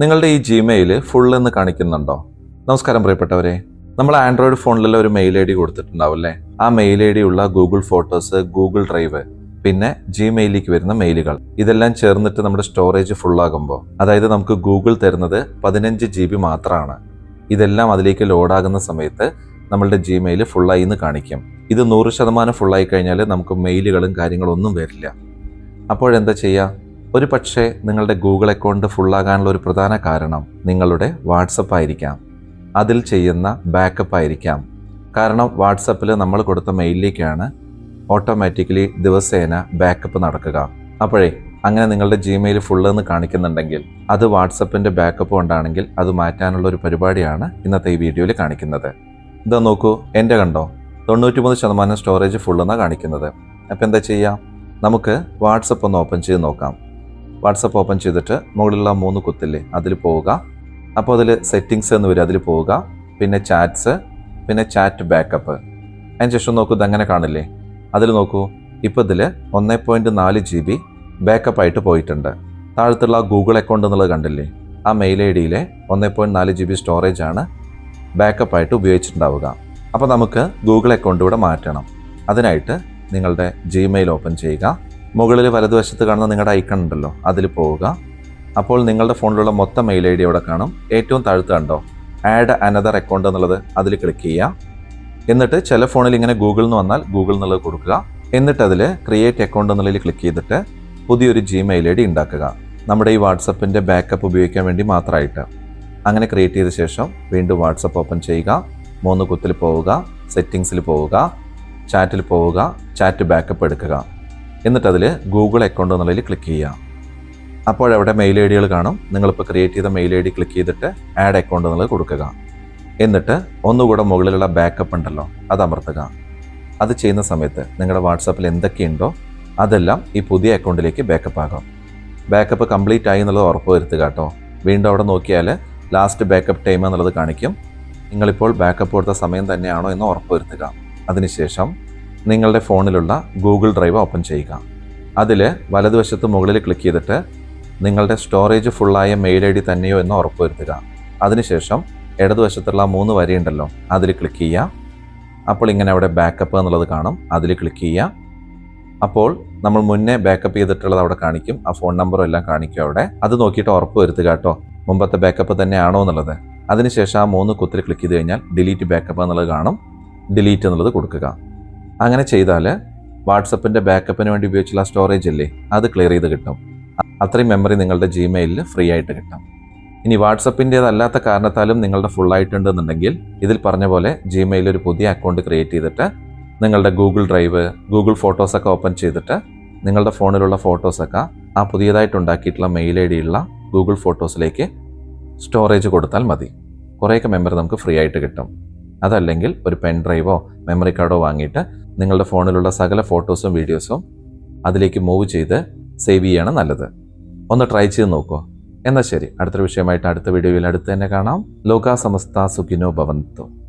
നിങ്ങളുടെ ഈ Gmail full എന്ന് കാണിക്കുന്നുണ്ടോ? നമസ്കാരം പ്രിയപ്പെട്ടവരെ. നമ്മൾ ആൻഡ്രോയിഡ് ഫോണിലുള്ള ഒരു മെയിൽ ഐ ഡി കൊടുത്തിട്ടുണ്ടാവും അല്ലേ ആ മെയിൽ ഐ ഡി ഉള്ള ഗൂഗിൾ ഫോട്ടോസ് ഗൂഗിൾ ഡ്രൈവ് പിന്നെ ജിമെയിലേക്ക് വരുന്ന മെയിലുകൾ ഇതെല്ലാം ചേർന്നിട്ട് നമ്മുടെ സ്റ്റോറേജ് ഫുൾ ആകുമ്പോൾ അതായത് നമുക്ക് ഗൂഗിൾ തരുന്നത് പതിനഞ്ച് ജി ബി മാത്രമാണ്. ഇതെല്ലാം അതിലേക്ക് ലോഡാകുന്ന സമയത്ത് നമ്മളുടെ ജിമെയിൽ ഫുള്ളായി എന്ന് കാണിക്കും. ഇത് നൂറ് ശതമാനം ഫുള്ളായി കഴിഞ്ഞാൽ നമുക്ക് മെയിലുകളും കാര്യങ്ങളൊന്നും വരില്ല. അപ്പോഴെന്താ ചെയ്യുക? ഒരു പക്ഷേ നിങ്ങളുടെ ഗൂഗിൾ അക്കൗണ്ട് ഫുള്ളാകാനുള്ള ഒരു പ്രധാന കാരണം നിങ്ങളുടെ വാട്സപ്പ് ആയിരിക്കാം. അതിൽ ചെയ്യുന്ന ബാക്കപ്പ് ആയിരിക്കാം. കാരണം വാട്സപ്പിൽ നമ്മൾ കൊടുത്ത മെയിലിലേക്കാണ് ഓട്ടോമാറ്റിക്കലി ദിവസേന ബാക്കപ്പ് നടക്കുക. അപ്പോഴേ അങ്ങനെ നിങ്ങളുടെ ജിമെയിൽ ഫുള്ള് എന്ന് കാണിക്കുന്നുണ്ടെങ്കിൽ അത് വാട്സപ്പിന്റെ ബാക്കപ്പ് കൊണ്ടാണെങ്കിൽ അത് മാറ്റാനുള്ള ഒരു പരിപാടിയാണ് ഇന്നത്തെ ഈ വീഡിയോയിൽ കാണിക്കുന്നത്. ഇതാ നോക്കൂ എന്റെ കണ്ടോ? തൊണ്ണൂറ്റിമൂന്ന് ശതമാനം സ്റ്റോറേജ് ഫുള്ളെന്നാണ് കാണിക്കുന്നത്. അപ്പോൾ എന്താ ചെയ്യാം? നമുക്ക് വാട്സപ്പ് ഒന്ന് ഓപ്പൺ ചെയ്ത് നോക്കാം. വാട്സപ്പ് ഓപ്പൺ ചെയ്തിട്ട് മുകളിലുള്ള മൂന്ന് കുത്തില്ലേ അതിൽ പോവുക. അപ്പോൾ അതിൽ സെറ്റിങ്സ് എന്ന് വരും അതിൽ പോവുക. പിന്നെ ചാറ്റ്സ് പിന്നെ ചാറ്റ് ബാക്കപ്പ് അതിന് ശേഷം നോക്കൂ ഇതങ്ങനെ കാണില്ലേ? അതിൽ നോക്കൂ ഇപ്പോൾ ഇതിൽ ഒന്ന് പോയിന്റ് നാല് ജി ബി ബാക്കപ്പ് ആയിട്ട് പോയിട്ടുണ്ട്. താഴത്തുള്ള ഗൂഗിൾ അക്കൗണ്ട് എന്നുള്ളത് കണ്ടില്ലേ? ആ മെയിൽ ഐ ഡിയിലെ ഒന്ന് പോയിന്റ് നാല് ജി ബി സ്റ്റോറേജ് ആണ് ബാക്കപ്പ് ആയിട്ട് ഉപയോഗിച്ചിട്ടുണ്ടാവുക. അപ്പോൾ നമുക്ക് ഗൂഗിൾ അക്കൗണ്ട് ഇവിടെ മാറ്റണം. അതിനായിട്ട് നിങ്ങളുടെ ജിമെയിൽ ഓപ്പൺ ചെയ്യുക. മുകളിൽ വലതുവശത്ത് കാണുന്ന നിങ്ങളുടെ ഐക്കൺ ഉണ്ടല്ലോ അതിൽ പോവുക. അപ്പോൾ നിങ്ങളുടെ ഫോണിലുള്ള മൊത്തം മെയിൽ ഐ ഡി അവിടെ കാണും? ഏറ്റവും താഴത്ത് കണ്ടോ? ആഡ് അനദർ അക്കൗണ്ട് എന്നുള്ളത് അതിൽ ക്ലിക്ക് ചെയ്യുക എന്നിട്ട് ചില ഫോണിൽ ഇങ്ങനെ ഗൂഗിൾ എന്ന് വന്നാൽ ഗൂഗിൾ എന്നുള്ളത് കൊടുക്കുക. എന്നിട്ട് അതിൽ ക്രിയേറ്റ് അക്കൗണ്ട് എന്നുള്ളതിൽ ക്ലിക്ക് ചെയ്തിട്ട് പുതിയൊരു ജിമെയിൽ ഐ ഡി ഉണ്ടാക്കുക. നമ്മുടെ ഈ വാട്സപ്പിന്റെ ബാക്കപ്പ് ഉപയോഗിക്കാൻ വേണ്ടി മാത്രമായിട്ട് അങ്ങനെ ക്രിയേറ്റ് ചെയ്ത ശേഷം വീണ്ടും വാട്സപ്പ് ഓപ്പൺ ചെയ്യുക. മൂന്ന് കുത്തിൽ പോവുക. സെറ്റിങ്സിൽ പോവുക. ചാറ്റിൽ പോവുക. ചാറ്റ് ബാക്കപ്പ് എടുക്കുക. എന്നിട്ട് അതിൽ ഗൂഗിൾ അക്കൗണ്ട് എന്നുള്ളതിൽ ക്ലിക്ക് ചെയ്യുക. അപ്പോഴവിടെ മെയിൽ ഐ ഡികൾ കാണും. നിങ്ങളിപ്പോൾ ക്രിയേറ്റ് ചെയ്ത മെയിൽ ഐ ഡി ക്ലിക്ക് ചെയ്തിട്ട് ആഡ് അക്കൗണ്ട് എന്നുള്ളത് കൊടുക്കുക. എന്നിട്ട് ഒന്നുകൂടെ മുകളിലുള്ള ബാക്കപ്പ് ഉണ്ടല്ലോ അത് അമർത്തുക. അത് ചെയ്യുന്ന സമയത്ത് നിങ്ങളുടെ വാട്സാപ്പിൽ എന്തൊക്കെയുണ്ടോ അതെല്ലാം ഈ പുതിയ അക്കൗണ്ടിലേക്ക് ബാക്കപ്പ് ആകും. ബാക്കപ്പ് കംപ്ലീറ്റ് ആയി എന്നുള്ളത് ഉറപ്പ് വരുത്തുക കേട്ടോ. വീണ്ടും അവിടെ നോക്കിയാൽ ലാസ്റ്റ് ബാക്കപ്പ് ടൈം എന്നുള്ളത് കാണിക്കും. നിങ്ങളിപ്പോൾ ബാക്കപ്പ് കൊടുത്ത സമയം തന്നെയാണോ എന്ന് ഉറപ്പ് വരുത്തുക. അതിനുശേഷം നിങ്ങളുടെ ഫോണിലുള്ള ഗൂഗിൾ ഡ്രൈവ് ഓപ്പൺ ചെയ്യുക. അതിൽ വലതുവശത്ത് മുകളിൽ ക്ലിക്ക് ചെയ്തിട്ട് നിങ്ങളുടെ സ്റ്റോറേജ് ഫുള്ളായ മെയിൽ ഐ ഡി തന്നെയോ എന്ന് ഉറപ്പുവരുത്തുക അതിനുശേഷം ഇടതുവശത്തുള്ള മൂന്ന് വരിയുണ്ടല്ലോ അതിൽ ക്ലിക്ക് ചെയ്യുക. അപ്പോൾ ഇങ്ങനെ അവിടെ ബാക്കപ്പ് എന്നുള്ളത് കാണും അതിൽ ക്ലിക്ക് ചെയ്യുക. അപ്പോൾ നമ്മൾ മുന്നേ ബാക്കപ്പ് ചെയ്തിട്ടുള്ളത് അവിടെ കാണിക്കും ആ ഫോൺ നമ്പറും എല്ലാം കാണിക്കും അവിടെ. അത് നോക്കിയിട്ട് ഉറപ്പ് വരുത്തുക കേട്ടോ മുമ്പത്തെ ബാക്കപ്പ് തന്നെയാണോ എന്നുള്ളത്. അതിനുശേഷം ആ മൂന്ന് കുത്തിൽ ക്ലിക്ക് ചെയ്ത് കഴിഞ്ഞാൽ ഡിലീറ്റ് ബാക്കപ്പ് എന്നുള്ളത് കാണും ഡിലീറ്റ് എന്നുള്ളത് കൊടുക്കുക. അങ്ങനെ ചെയ്താൽ വാട്സപ്പിന്റെ ബാക്കപ്പിന് വേണ്ടി ഉപയോഗിച്ചുള്ള സ്റ്റോറേജ് അല്ലേ അത് ക്ലിയർ ചെയ്ത് കിട്ടും. അത്രയും മെമ്മറി നിങ്ങളുടെ ജിമെയിലിൽ ഫ്രീ ആയിട്ട് കിട്ടും. ഇനി വാട്സപ്പിന്റേതല്ലാത്ത കാരണത്താലും നിങ്ങളുടെ ഫുൾ ആയിട്ടുണ്ടെന്നുണ്ടെങ്കിൽ ഇതിൽ പറഞ്ഞ പോലെ ജിമെയിൽ ഒരു പുതിയ അക്കൗണ്ട് ക്രിയേറ്റ് ചെയ്തിട്ട് നിങ്ങളുടെ ഗൂഗിൾ ഡ്രൈവ് ഗൂഗിൾ ഫോട്ടോസൊക്കെ ഓപ്പൺ ചെയ്തിട്ട് നിങ്ങളുടെ ഫോണിലുള്ള ഫോട്ടോസൊക്കെ ആ പുതിയതായിട്ട് ഉണ്ടാക്കിയിട്ടുള്ള മെയിൽ ഐ ഡിയുള്ള ഗൂഗിൾ ഫോട്ടോസിലേക്ക് സ്റ്റോറേജ് കൊടുത്താൽ മതി. കുറേയൊക്കെ മെമ്മറി നമുക്ക് ഫ്രീ ആയിട്ട് കിട്ടും. അതല്ലെങ്കിൽ ഒരു പെൻ ഡ്രൈവോ മെമ്മറി കാർഡോ വാങ്ങിയിട്ട് നിങ്ങളുടെ ഫോണിലുള്ള സകല ഫോട്ടോസും വീഡിയോസും അതിലേക്ക് മൂവ് ചെയ്ത് സേവ് ചെയ്യാണ് നല്ലത്. ഒന്ന് ട്രൈ ചെയ്ത് നോക്കുക എന്നാൽ ശരി. അടുത്തൊരു വിഷയമായിട്ട് അടുത്ത വീഡിയോയിൽ അടുത്ത് തന്നെ കാണാം. ലോകാ സമസ്ത സുഖിനോ ഭവന്തു.